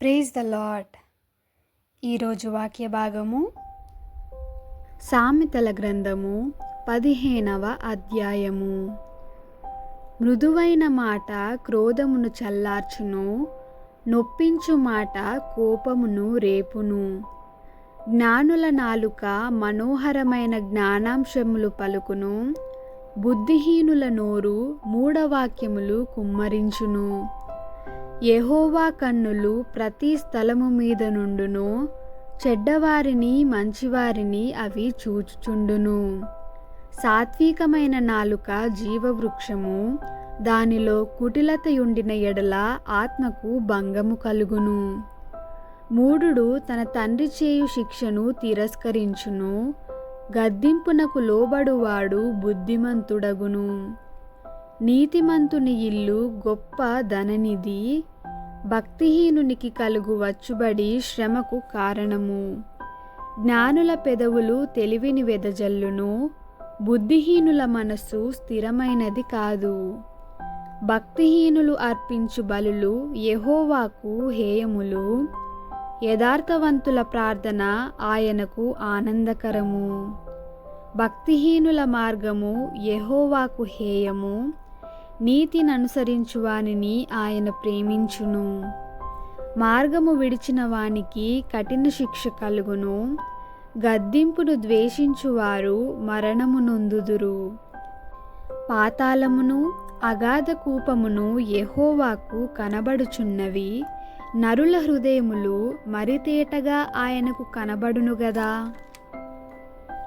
Praise the lot ఈరోజు వాక్య భాగము సామెతల గ్రంథము పదిహేనవ అధ్యాయము. మృదువైన మాట క్రోధమును చల్లార్చును నొప్పించు మాట కోపమును రేపును. జ్ఞానుల నాలుక మనోహరమైన జ్ఞానాంశములు పలుకును బుద్ధిహీనుల నోరు మూఢవాక్యములు కుమ్మరించును. యెహోవా కన్నులు ప్రతి స్థలము మీద నుండును చెడ్డవారిని మంచివారిని అవి చూచుచుండును. సాత్వికమైన నాలుక జీవవృక్షము దానిలో కుటిలతయుండిన ఎడల ఆత్మకు భంగము కలుగును. మూఢుడు తన తండ్రి చేయు శిక్షను తిరస్కరించును గద్దింపునకు లోబడువాడు బుద్ధిమంతుడగును. నీతిమంతుని ఇల్లు గొప్ప ధననిధి భక్తిహీనునికి కలుగు వచ్చుబడి శ్రమకు కారణము. జ్ఞానుల పెదవులు తెలివిని వెదజల్లును బుద్ధిహీనుల మనస్సు స్థిరమైనది కాదు. భక్తిహీనులు అర్పించు బలులు యహోవాకు హేయములు యథార్థవంతుల ప్రార్థన ఆయనకు ఆనందకరము. భక్తిహీనుల మార్గము యహోవాకు హేయము నీతిననుసరించు వానిని ఆయన ప్రేమించును. మార్గము విడిచిన వానికి కఠిన శిక్ష కలుగును. గద్దింపును ద్వేషించువారు మరణము నొందుదురు. పాతాళమును అగాధ కూపమును యహోవాకు కనబడుచున్నవి. నరుల హృదయములు మరితేటగా ఆయనకు కనబడును గదా.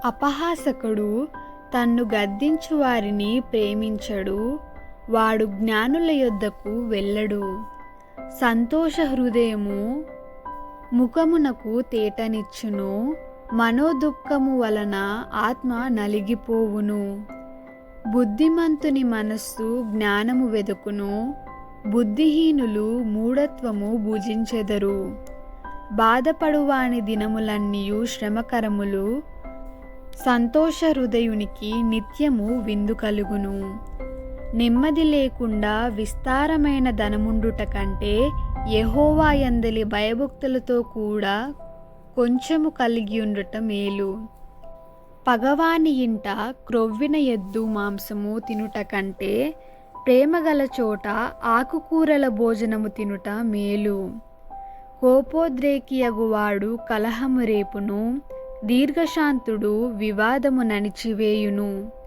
అపహాసకుడు తన్ను గద్దించు వారిని ప్రేమించడు. వాడు జ్ఞానుల యొద్దకు వెళ్ళడు. సంతోష హృదయము ముఖమునకు తేటనిచ్చును. మనోదుఃఖము వలన ఆత్మ నలిగిపోవును. బుద్ధిమంతుని మనస్సు జ్ఞానము వెదుకును. బుద్ధిహీనులు మూఢత్వము భుజించెదరు. బాధపడువాని దినములన్నీయు శ్రమకరములు. సంతోష హృదయునికి నిత్యము విందు కలుగును. నెమ్మది లేకుండా విస్తారమైన ధనముండుట కంటే యహోవాయందలి భయభక్తులతో కూడా కొంచెము కలిగి ఉండుట మేలు. పగవాని ఇంట క్రొవ్విన ఎద్దు మాంసము తినుట కంటే ప్రేమగల చోట ఆకుకూరల భోజనము తినుట మేలు. కోపోద్రేకియగువాడు కలహము రేపును దీర్ఘశాంతుడు వివాదము నణిచివేయును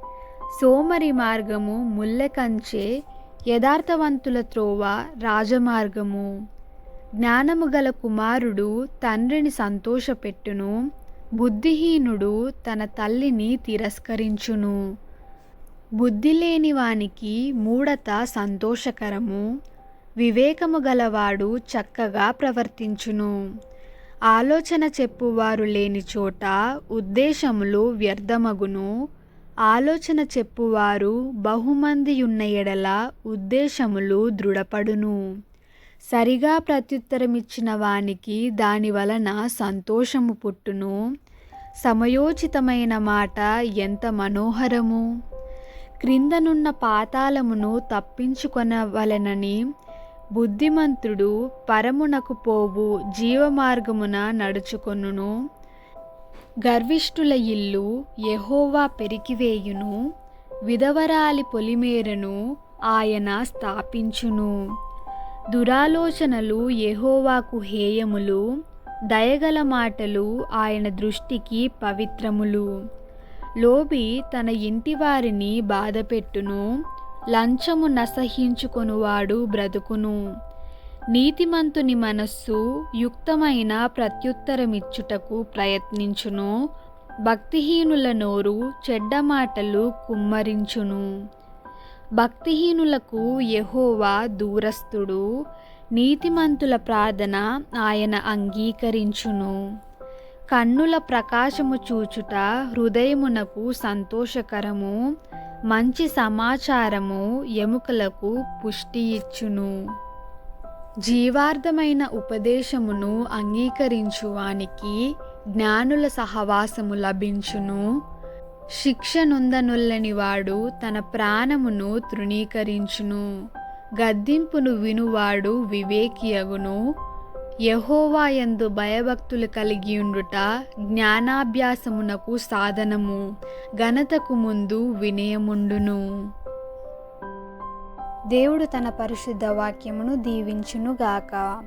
సోమరి మార్గము ముల్లెకంచే యథార్థవంతుల త్రోవ రాజమార్గము. జ్ఞానము గల కుమారుడు తండ్రిని సంతోషపెట్టును బుద్ధిహీనుడు తన తల్లిని తిరస్కరించును. బుద్ధి లేని వానికి మూఢత సంతోషకరము వివేకము గలవాడు చక్కగా ప్రవర్తించును. ఆలోచన చెప్పువారు లేని చోట ఉద్దేశములు వ్యర్థమగును ఆలోచన చెప్పువారు బహుమంది ఉన్న ఎడల ఉద్దేశములు దృఢపడును. సరిగా ప్రత్యుత్తరమిచ్చిన వానికి దాని వలన సంతోషము పుట్టును. సమయోచితమైన మాట ఎంత మనోహరము. క్రిందనున్న పాతాళమును తప్పించుకొనవలెనని బుద్ధిమంతుడు పరమునకు పోవు జీవమార్గమున నడుచుకొనును. గర్విష్ఠుల ఇల్లు యెహోవా పెరికివేయును విధవరాలి పొలిమేరను ఆయన స్థాపించును. దురాలోచనలు యెహోవాకు హేయములు దయగల మాటలు ఆయన దృష్టికి పవిత్రములు. లోబి తన ఇంటి వారిని బాధపెట్టును లంచము నసహించుకొనువాడు బ్రతుకును. నీతిమంతుని మనస్సు యుక్తమైన ప్రత్యుత్తరమిచ్చుటకు ప్రయత్నించును. భక్తిహీనుల నోరు చెడ్డ మాటలు కుమ్మరించును. భక్తిహీనులకు యహోవా దూరస్థుడు. నీతిమంతుల ప్రార్థన ఆయన అంగీకరించును. కన్నుల ప్రకాశము చూచుట హృదయమునకు సంతోషకరము. మంచి సమాచారము ఎముకలకు పుష్టి ఇచ్చును జీవార్థమైన ఉపదేశమును అంగీకరించువానికి జ్ఞానుల సహవాసము లభించును. శిక్షనుందనొల్లని వాడు తన ప్రాణమును తృణీకరించును. గద్దింపును వినువాడు వివేకియగును. యహోవాయందు భయభక్తులు కలిగి ఉండుట జ్ఞానాభ్యాసమునకు సాధనము. ఘనతకు ముందు వినయముండును. దేవుడు తన పరిశుద్ధ వాక్యమును దీవించునుగాక.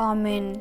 ఆమెన్.